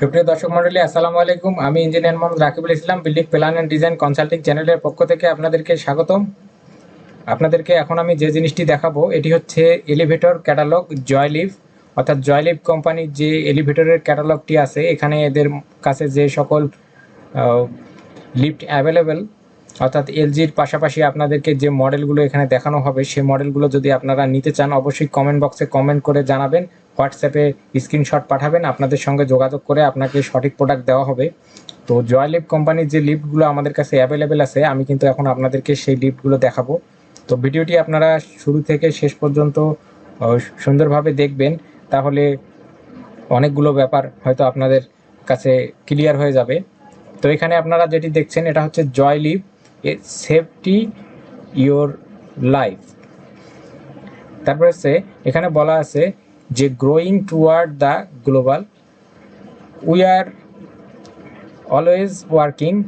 সুপ্রিয় দর্শক মন্ডলী আসসালামু আলাইকুম আমি engineer Mohammad Rakibul Islam building plan and design consulting চ্যানেলের পক্ষ থেকে আপনাদেরকে স্বাগতম আপনাদেরকে এখন আমি যে জিনিসটি দেখাবো এটি হচ্ছে এলিভেটর ক্যাটালগ জয়লিভ অর্থাৎ জয়লিভ কোম্পানির যে এলিভেটরের ক্যাটালগটি আছে এখানে এদের কাছে যে সকল লিফট অ্যাভেলেবেল অর্থাৎ এলজির পাশাপাশি আপনাদেরকে যে মডেলগুলো এখানে দেখানো হবে সে মডেলগুলো যদি আপনারা নিতে চান অবশ্যই কমেন্ট বক্সে কমেন্ট করে জানাবেন হোয়াটসঅ্যাপে স্ক্রিনশট পাঠাবেন আপনাদের সঙ্গে যোগাযোগ করে আপনাকে সঠিক প্রোডাক্ট দেওয়া হবে তো জয়লিপ কোম্পানির যে লিফ্টগুলো আমাদের কাছে অ্যাভেলেবেল আছে আমি কিন্তু এখন আপনাদেরকে সেই লিফ্টগুলো দেখাবো তো ভিডিওটি আপনারা শুরু থেকে শেষ পর্যন্ত সুন্দরভাবে দেখবেন তাহলে অনেকগুলো ব্যাপার হয়তো আপনাদের কাছে ক্লিয়ার হয়ে যাবে তো এখানে আপনারা যেটি দেখছেন এটা হচ্ছে Joylive a safety your life তারপরে হচ্ছে এখানে বলা আছে Je growing toward the global, we are always working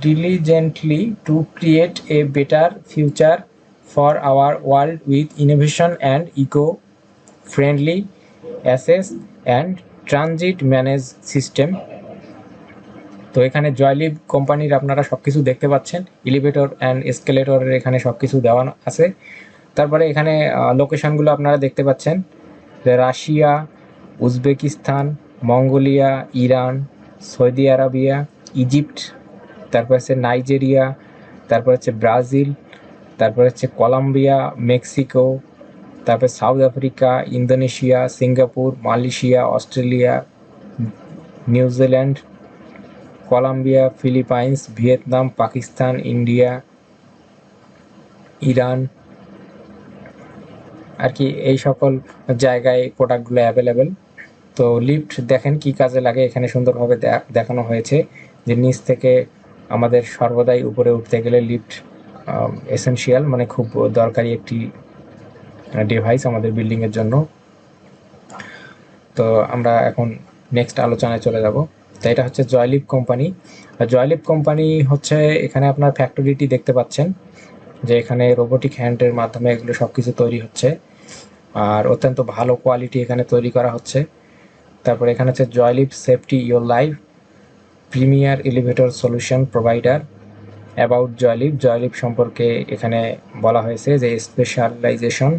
diligently to create a better future for our world with innovation and eco-friendly access and transit management system তো এখানে জয়লিভ কোম্পানির আপনারা সব কিছু দেখতে পাচ্ছেন এলিভেটর অ্যান্ড এসকেলেটরের এখানে সব কিছু দেওয়া আছে তারপরে এখানে লোকেশনগুলো আপনারা দেখতে পাচ্ছেন Russia Uzbekistan Mongolia Iran Saudi Arabia Egypt তারপর হচ্ছে নাইজেরিয়া তারপর হচ্ছে ব্রাজিল তারপর হচ্ছে কলম্বিয়া মেক্সিকো তারপর South Africa Indonesia Singapore Malaysia Australia New Zealand Colombia Philippines Vietnam Pakistan India Iran আর কি এই সকল জায়গায় প্রোডাক্টগুলো অ্যাভেলেবেল তো লিফট দেখেন কি কাজে লাগে এখানে সুন্দরভাবে দেখানো হয়েছে যে নিচ থেকে আমাদের সর্বদাই উপরে উঠতে গেলে লিফট এসেনশিয়াল মানে খুব দরকারি একটি ডিভাইস আমাদের বিল্ডিংয়ের জন্য তো আমরা এখন নেক্সট আলোচনায় চলে যাব তো এটা হচ্ছে জয়লিভ কোম্পানি আর জয়লিপ কোম্পানি হচ্ছে এখানে আপনার ফ্যাক্টরিটি দেখতে পাচ্ছেন যে এখানে রোবোটিক হ্যান্ডের মাধ্যমে এগুলো সব কিছু তৈরি হচ্ছে আর অত্যন্ত ভালো কোয়ালিটি এখানে তৈরি করা হচ্ছে তারপর এখানে হচ্ছে Joylive safety your life premier elevator solution provider about Joylip Joylive সম্পর্কে এখানে বলা হয়েছে যে specialization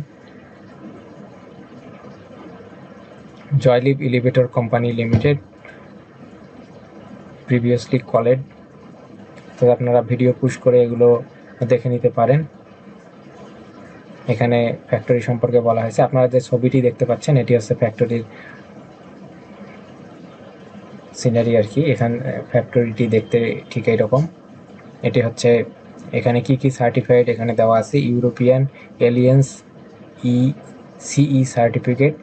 Joylive elevator company limited previously called তো আপনারা ভিডিও পুশ করে এগুলো দেখে নিতে পারেন এখানে ফ্যাক্টরি সম্পর্কে বলা হয়েছে আপনারা যে ছবিটি দেখতে পাচ্ছেন এটি হচ্ছে ফ্যাক্টরির সিনারি আর কি এখান ফ্যাক্টরিটি দেখতে ঠিক এরকম এটি হচ্ছে এখানে কি কি সার্টিফাইড এখানে দেওয়া আছে ইউরোপিয়ান এলিয়েন্স ই সিই সার্টিফিকেট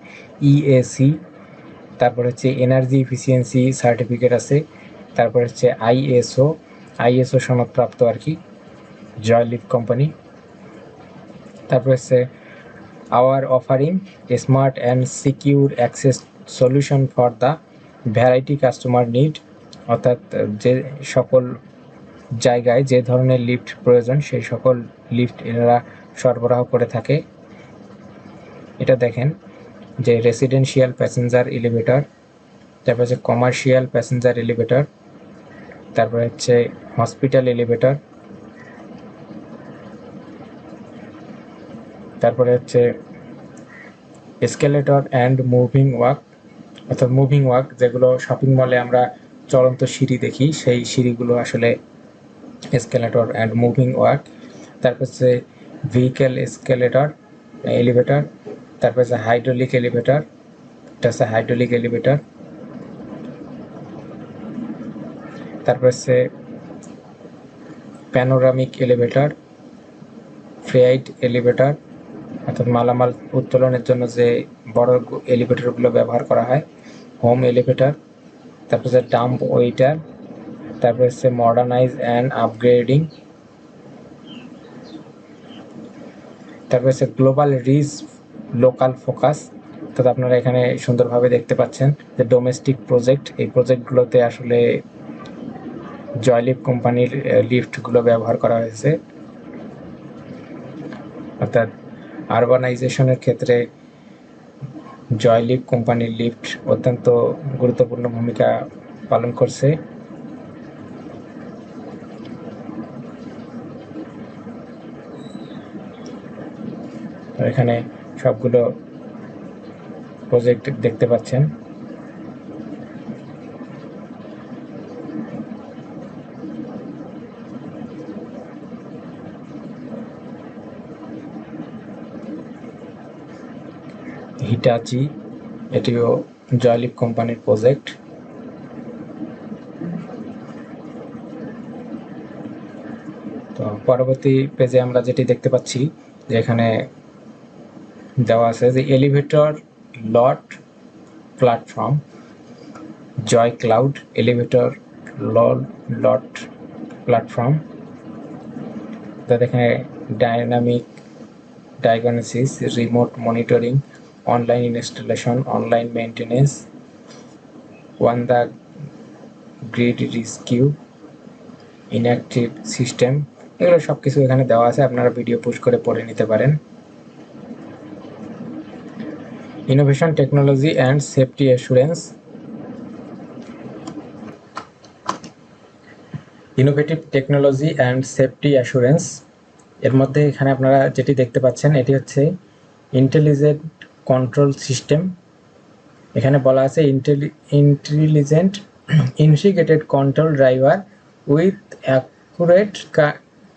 ইএসি তারপর হচ্ছে এনার্জি ইফিসিয়েন্সি সার্টিফিকেট আছে তারপরে হচ্ছে আইএসও আইএসও সনদপ্রাপ্ত আর কি জয়লিভ কোম্পানি তারপরে হচ্ছে our offering smart and secure access solution for the variety customer need অর্থাৎ যে সকল জায়গায় যে ধরনের লিফট প্রয়োজন সেই সকল লিফট এনারা সরবরাহ করে থাকে এটা দেখেন যে রেসিডেন্সিয়াল প্যাসেঞ্জার এলিভেটর তারপর হচ্ছে কমার্শিয়াল প্যাসেঞ্জার এলিভেটর তারপরে হচ্ছে হসপিটাল এলিভেটর তারপরে হচ্ছে এসকেলেটর অ্যান্ড মুভিং ওয়াক অর্থাৎ মুভিং ওয়াক যেগুলো শপিং মলে আমরা চলন্ত সিঁড়ি দেখি সেই সিঁড়িগুলো আসলে এসকেলেটর অ্যান্ড মুভিং ওয়াক তারপর হচ্ছে ভেহিকেল এসকেলেটর এলিভেটর তারপর হচ্ছে হাইড্রোলিক এলিভেটর এটা হচ্ছে হাইড্রোলিক এলিভেটর তারপর হচ্ছে প্যানোরামিক এলিভেটর ফ্রেয়াইট এলিভেটর অর্থাৎ মালামাল উত্তোলনের জন্য যে বড় এলিভেটরগুলো ব্যবহার করা হয় হোম এলিভেটর তারপর হচ্ছে ডাম্প ওয়েটার তারপর হচ্ছে মডার্নাইজ অ্যান্ড আপগ্রেডিং তারপর হচ্ছে গ্লোবাল রিচ লোকাল ফোকাস অর্থাৎ আপনারা এখানে সুন্দরভাবে দেখতে পাচ্ছেন যে ডোমেস্টিক প্রজেক্ট এই প্রজেক্টগুলোতে আসলে জয়লিপ কোম্পানির লিফটগুলো ব্যবহার করা হয়েছে অর্থাৎ আরবানাইজেশনের ক্ষেত্রে জয়লিপ কোম্পানির লিফট অত্যন্ত গুরুত্বপূর্ণ ভূমিকা পালন করছে এখানে সবগুলো প্রজেক্ট দেখতে পাচ্ছেন হিটাচি এটিও জয়লিপ কোম্পানির প্রজেক্ট তো পরবর্তী পেজে আমরা যেটি দেখতে পাচ্ছি যে এখানে দেওয়া আছে যে elevator lot platform Joy cloud elevator lot platform তাদের এখানে dynamic diagnosis remote monitoring online installation online maintenance when the grid rescue inactive system এগুলো সব কিছু এখানে দেওয়া আছে আপনারা ভিডিও পুশ করে পড়ে নিতে পারেন innovation technology and safety assurance innovative technology and safety assurance এর মধ্যে এখানে আপনারা যেটি দেখতে পাচ্ছেন এটি হচ্ছে ইন্টেলিজেন্ট কন্ট্রোল সিস্টেম এখানে বলা আছে intelligent instigated control driver with accurate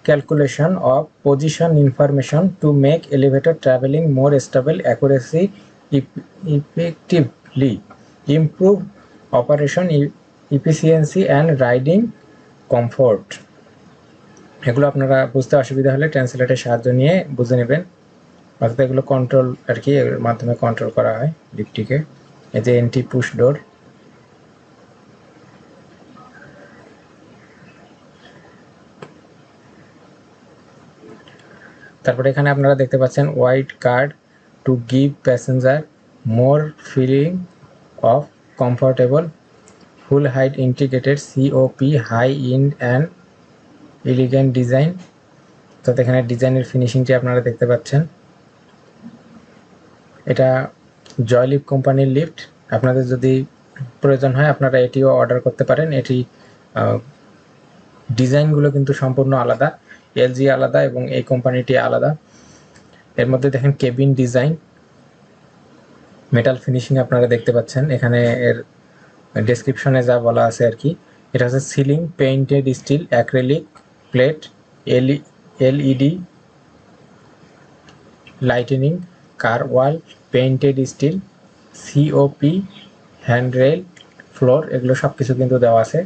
calculation of position information to make elevator travelling more stable accuracy effectively improve operation efficiency and riding comfort এগুলো আপনারা বুঝতে অসুবিধা হলে ট্রান্সলেটের সাহায্য নিয়ে বুঝে নেবেন অর্থাৎ এগুলো কন্ট্রোল আর কি এর মাধ্যমে কন্ট্রোল করা হয় এই এতে এন্টি পুশ ডোর তারপরে এখানে আপনারা দেখতে পাচ্ছেন white card to give passenger more feeling of comfortable full height integrated COP high end and elegant design তাতে এখানে ডিজাইনের ফিনিশিংটি আপনারা দেখতে পাচ্ছেন এটা জয়লিপ কোম্পানির লিফট আপনাদের যদি প্রয়োজন হয় আপনারা এটিও অর্ডার করতে পারেন এটি ডিজাইনগুলো কিন্তু সম্পূর্ণ আলাদা এলজি আলাদা এবং এই কোম্পানিটি আলাদা এর মধ্যে দেখেন কেবিন ডিজাইন মেটাল ফিনিশিং আপনারা দেখতে পাচ্ছেন এখানে এর ডেসক্রিপশনে যা বলা আছে আর কি এটা হচ্ছে ceiling painted steel acrylic plate LE LED lightening car wall painted steel COP handrail floor এগুলো সব কিছু কিন্তু দেওয়া আছে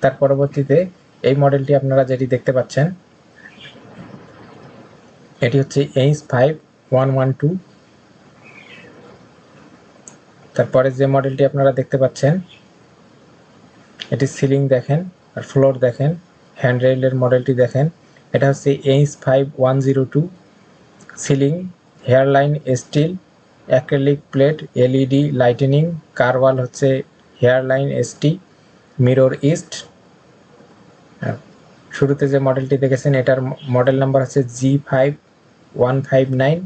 তার পরবর্তীতে এই মডেলটি আপনারা যেটি দেখতে পাচ্ছেন এটি হচ্ছে H five one one two তারপরে যে মডেলটি আপনারা দেখতে পাচ্ছেন এটি সিলিং দেখেন আর ফ্লোর দেখেন হ্যান্ডরেলের মডেলটি দেখেন এটা হচ্ছে H five one zero two ceiling hairline steel acrylic plate LED lightening car wall হচ্ছে হেয়ারলাইন এসটি মিরর ইস্ট শুরুতে যে মডেলটি দেখেছেন এটার মডেল নাম্বার হচ্ছে G five one five nine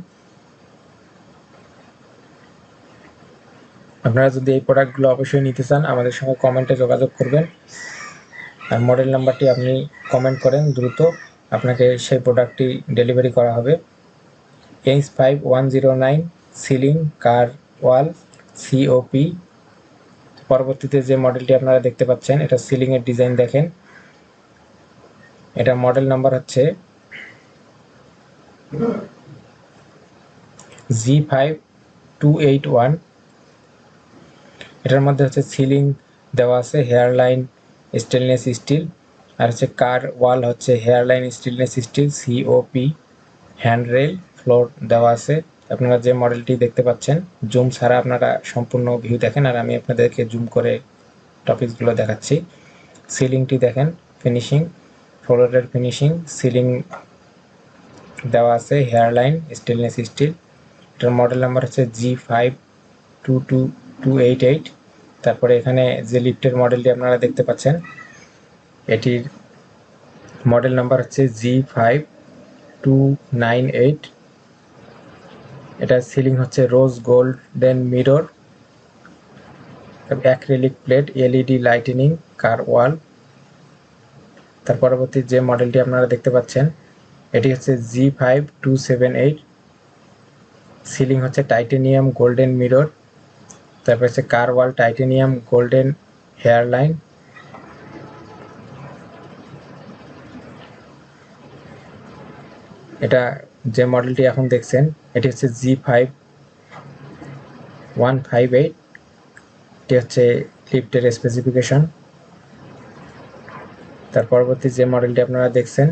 আপনারা যদি এই প্রোডাক্টগুলো অবশ্যই নিতে চান আমাদের সঙ্গে কমেন্টে যোগাযোগ করবেন আর মডেল নাম্বারটি আপনি কমেন্ট করেন দ্রুত আপনাকে সেই প্রোডাক্টটি ডেলিভারি করা হবে H five one zero nine ceiling car wall COP পরবর্তীতে যে মডেলটি আপনারা দেখতে পাচ্ছেন এটা সিলিংয়ের ডিজাইন দেখেন এটা মডেল নাম্বার হচ্ছে G five two eight one এটার মধ্যে হচ্ছে সিলিং দেওয়া আছে হেয়ার লাইন স্টেনলেস স্টিল আর হচ্ছে কার ওয়াল হচ্ছে hairline stainless steel COP rail floor দেওয়া আছে আপনারা যে মডেলটি দেখতে পাচ্ছেন জুম ছাড়া আপনারা সম্পূর্ণ ভিউ দেখেন আর আমি আপনাদেরকে জুম করে টপিকসগুলো দেখাচ্ছি সিলিংটি দেখেন ফিনিশিং ফ্লোরের ফিনিশিং সিলিং দেওয়া আছে হেয়ারলাইন স্টেনলেস স্টিল এটার মডেল নাম্বার হচ্ছে G five two two two eight eight তারপরে এখানে যে লিফটের মডেলটি আপনারা দেখতে পাচ্ছেন এটির মডেল নাম্বার হচ্ছে G five two nine eight এটা সিলিং হচ্ছে rose gold then mirror acrylic plate LED lighting car wall তার পরবর্তী যে মডেলটি আপনারা দেখতে পাচ্ছেন এটি হচ্ছে G five two seven eight ceiling হচ্ছে টাইটেনিয়াম গোল্ডেন মিরর তারপর হচ্ছে car wall titanium golden hairline এটা যে মডেলটি এখন দেখছেন এটি হচ্ছে G five one five eight এটি হচ্ছে লিফটের স্পেসিফিকেশন তার পরবর্তী যে মডেলটি আপনারা দেখছেন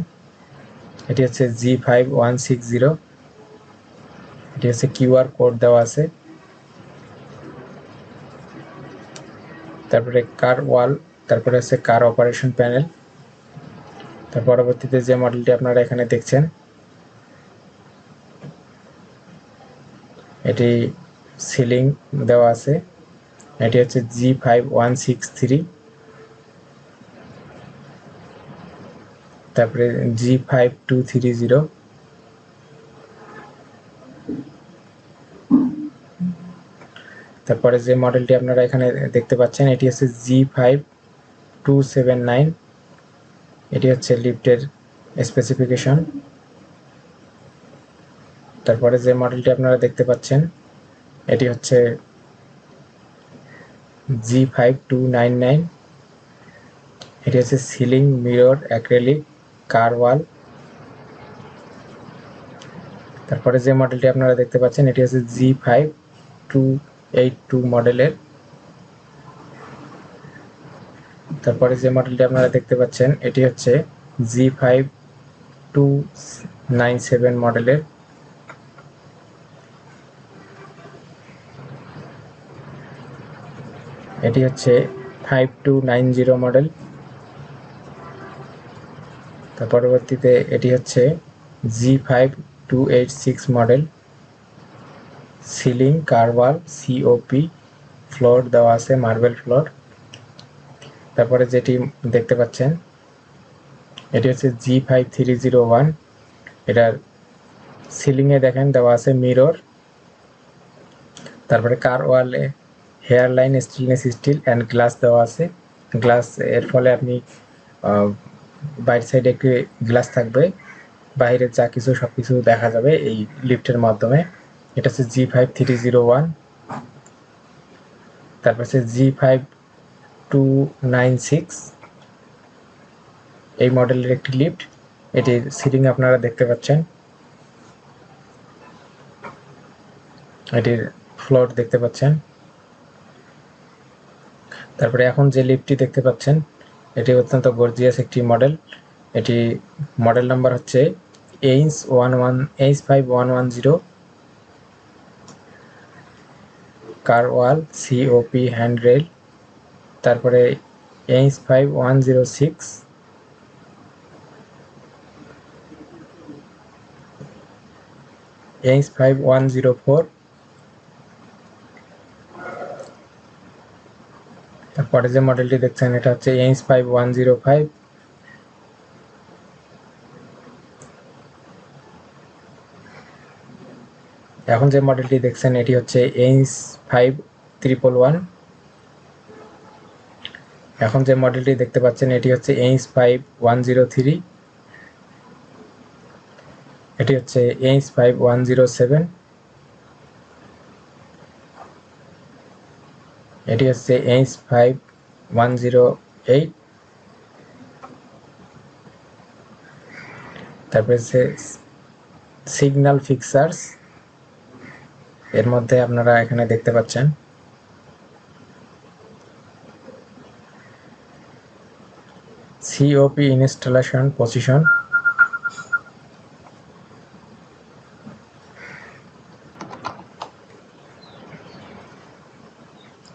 এটি হচ্ছে G five one six zero এটি হচ্ছে কিউআর কোড দেওয়া আছে তারপরে কার ওয়াল তারপরে হচ্ছে কার অপারেশন প্যানেল তার পরবর্তীতে যে মডেলটি আপনারা এখানে দেখছেন এটি সিলিং দেওয়া আছে এটি হচ্ছে G five one six three তারপরে G five two three zero তারপরে যে মডেলটি আপনারা এখানে দেখতে পাচ্ছেন এটি হচ্ছে G five two seven nine এটি হচ্ছে লিফটের স্পেসিফিকেশন তারপরে যে মডেলটি আপনারা দেখতে পাচ্ছেন এটি হচ্ছে G five two nine nine এটি হচ্ছে ceiling mirror acrylic car wall তারপরে যে মডেলটি আপনারা দেখতে পাচ্ছেন এটি হচ্ছে G five two eight two মডেলের তারপরে যে মডেলটি আপনারা দেখতে পাচ্ছেন এটি হচ্ছে G five two nine seven মডেলের এটি হচ্ছে five two nine zero model তার পরবর্তীতে এটি হচ্ছে G five two eight six model ceiling car wall COP floor দেওয়া আছে মার্বেল ফ্লোর তারপরে যেটি দেখতে পাচ্ছেন এটি হচ্ছে G five three zero one এটার সিলিংয়ে দেখেন দেওয়া আছে মিরর তারপরে কার ওয়ালে hairline stainless steel and glass দেওয়া আছে গ্লাস এর ফলে আপনি বাইর সাইডে একটি গ্লাস থাকবে বাইরের যা কিছু সব কিছু দেখা যাবে এই লিফটের মাধ্যমে এটা হচ্ছে G five three zero one তারপর হচ্ছে G five two nine six এই মডেলের একটি লিফট এটির সিটিং আপনারা দেখতে পাচ্ছেন এটির ফ্লোর দেখতে পাচ্ছেন তারপরে এখন যে লিপটি দেখতে পাচ্ছেন এটি অত্যন্ত গর্জিয়াস একটি মডেল এটি মডেল নাম্বার হচ্ছে H one one H five one one zero car wall COP handrail তারপরে H five one zero six H five one zero four পরে যে মডেলটি দেখছেন এটা হচ্ছে H five one zero five এখন যে মডেলটি দেখছেন এটি হচ্ছে এইচ ফাইভ ত্রিপল ওয়ান এখন যে মডেলটি দেখতে পাচ্ছেন এটি হচ্ছে H five one zero three এটি হচ্ছে H five one zero seven এটি হচ্ছে H five one zero eight তারপরে হচ্ছে সিগন্যাল ফিক্সার্স এর মধ্যে আপনারা এখানে দেখতে পাচ্ছেন সিওপি ইনস্টলেশন পজিশন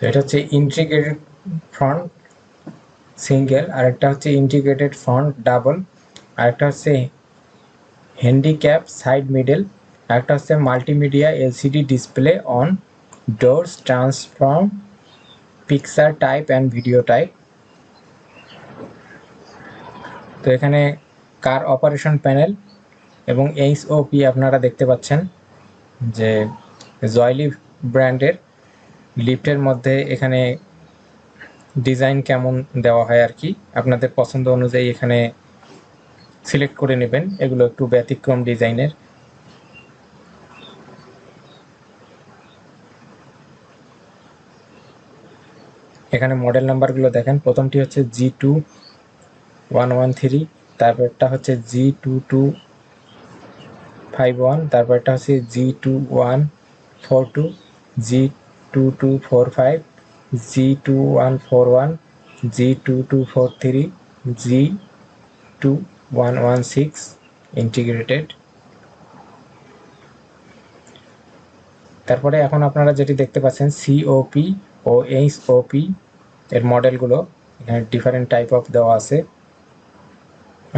তো এটা হচ্ছে ইন্টিগ্রেটেড ফ্রন্ট সিঙ্গেল আর একটা হচ্ছে ইন্টিগ্রেটেড ফ্রন্ট ডাবল আর একটা হচ্ছে হ্যান্ডিক্যাপ সাইড মিডল আর একটা হচ্ছে multimedia LCD display on doors transform picture type and video type তো এখানে কার অপারেশন প্যানেল এবং পি আপনারা দেখতে পাচ্ছেন যে জয়লিভ ব্র্যান্ডের লিফটের মধ্যে এখানে ডিজাইন কেমন দেওয়া হয় আর কি আপনাদের পছন্দ অনুযায়ী এখানে সিলেক্ট করে নেবেন এগুলো একটু ব্যতিক্রম ডিজাইনের এখানে মডেল নাম্বারগুলো দেখেন প্রথমটি হচ্ছে G two one one three তারপরটা হচ্ছে G two two five one তারপরটা হচ্ছে G two one four two G two two four five G two one four one G two two four three G two one one six integrated তারপরে এখন আপনারা যেটি দেখতে পাচ্ছেন COP ও ওপি এর মডেলগুলো এখানে ডিফারেন্ট টাইপ অফ দেওয়া আছে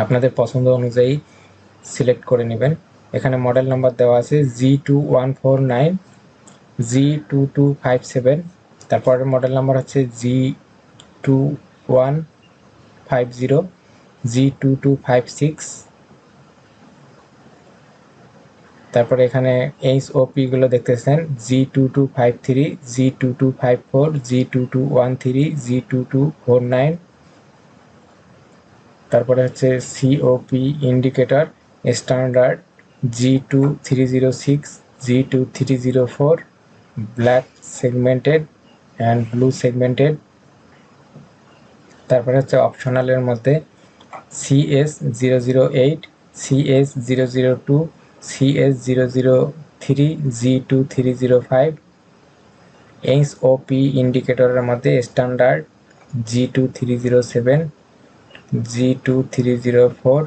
আপনাদের পছন্দ অনুযায়ী সিলেক্ট করে নেবেন এখানে মডেল নাম্বার দেওয়া আছে G two one four nine G two two five seven তারপরের মডেল নাম্বার হচ্ছে G two one five zero G two two five six তারপরে এখানে এইচ ওপিগুলো দেখতেছেন G two two five three G two two five four G two two one three G two two four nine তারপরে হচ্ছে COP indicator standard G two three zero six G two three zero four black segmented and blue segmented তারপরে হচ্ছে অপশনালের মধ্যে CS zero zero eight CS zero zero two CS zero zero three G two three zero five H OP ইন্ডিকেটরের মধ্যে standard G two three zero seven G two three zero four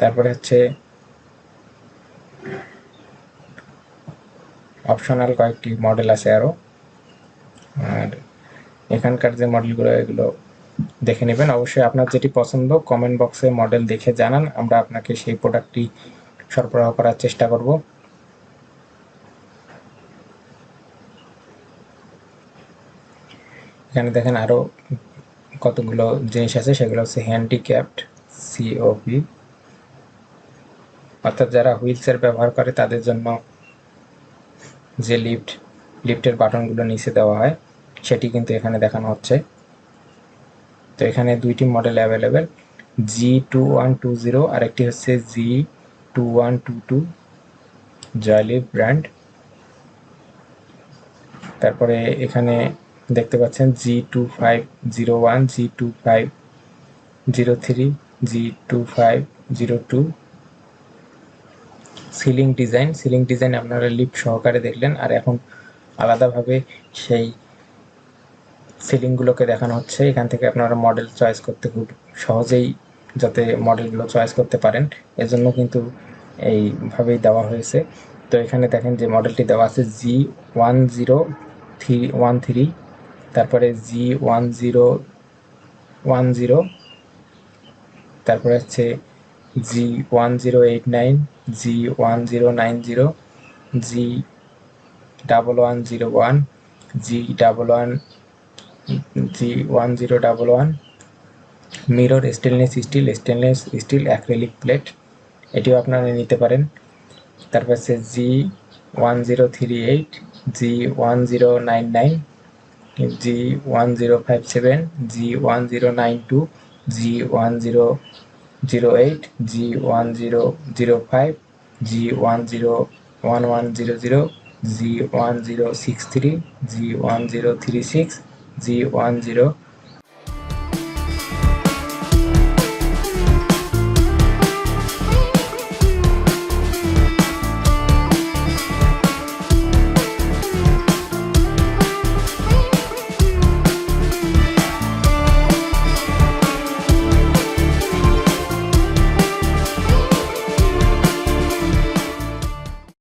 তারপরে হচ্ছে optional কয়েকটি model আছে আরও আর এখানকার যে মডেলগুলো এগুলো দেখে নেবেন অবশ্যই আপনার যেটি পছন্দ কমেন্ট বক্সে মডেল দেখে জানান আমরা আপনাকে সেই প্রোডাক্টটি সরবরাহ করার চেষ্টা করব এখানে দেখেন আরও কতগুলো জিনিস আছে সেগুলো হচ্ছে হ্যান্ডিক্যাপড সিওপি অর্থাৎ যারা হুইল চেয়ার ব্যবহার করে তাদের জন্য যে লিফট লিফটের বাটনগুলো নিচে দেওয়া হয় সেটি কিন্তু এখানে দেখানো হচ্ছে তো এখানে দুইটি model available G two one two zero আর একটি হচ্ছে G two one two two জয়লিভ brand তারপরে এখানে দেখতে পাচ্ছেন G two five zero one G two five zero three G two five zero two ceiling design ceiling design আপনারা লিপ সহকারে দেখলেন আর এখন আলাদাভাবে সেই সিলিংগুলোকে দেখানো হচ্ছে এখান থেকে আপনারা মডেল চয়েস করতে খুব সহজেই যাতে মডেলগুলো চয়েস করতে পারেন এজন্য কিন্তু এইভাবেই দেওয়া হয়েছে তো এখানে দেখেন যে মডেলটি দেওয়া আছে G one zero three one three তারপরে G one zero one zero তারপরে হচ্ছে G one zero eight nine G one zero nine zero G double one zero one G double one G one zero double one mirror stainless steel stainless steel acrylic plate এটিও আপনারা নিতে পারেন তারপর আছে G one zero three eight G one zero nine nine G one zero five seven G one zero nine two G one zero zero eight G one zero zero five G one zero one one zero zero G one zero six three G one zero three six G one zero